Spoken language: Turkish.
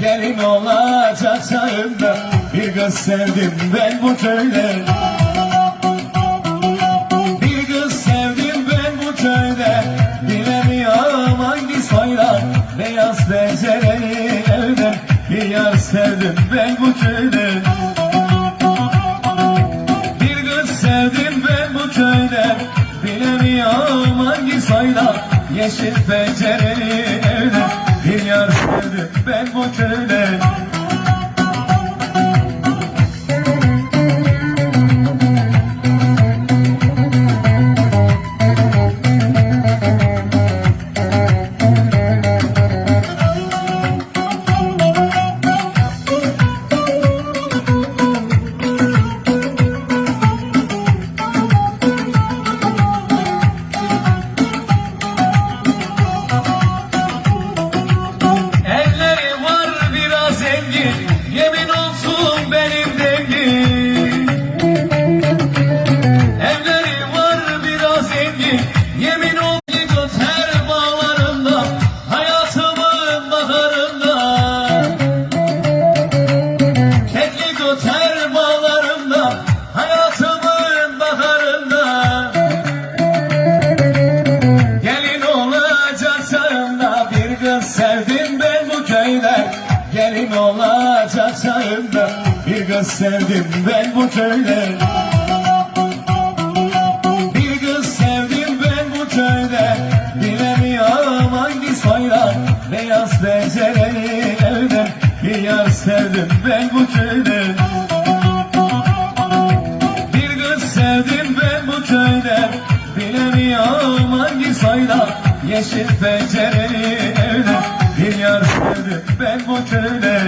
Gelin olacak çağında Bir kız sevdim ben bu köyde Beyaz pencereli evde Bir yar sevdim ben bu köyde. Bir kız sevdim ben bu köyde. Bilemiyorum hangi soydan Yeşil pencereli evde. Bir yar sevdim ben bu köyde bir kız sevdim ben bu köyde. Bir kız sevdim ben bu köyde. Bilemiyorum hangi soydan Beyaz pencereli evde Bir yar sevdim ben bu köyde. Bir kız sevdim ben bu köyde. Bilemiyorum hangi soydan Yeşil pencereli evde Bir yar sevdim ben bu köyde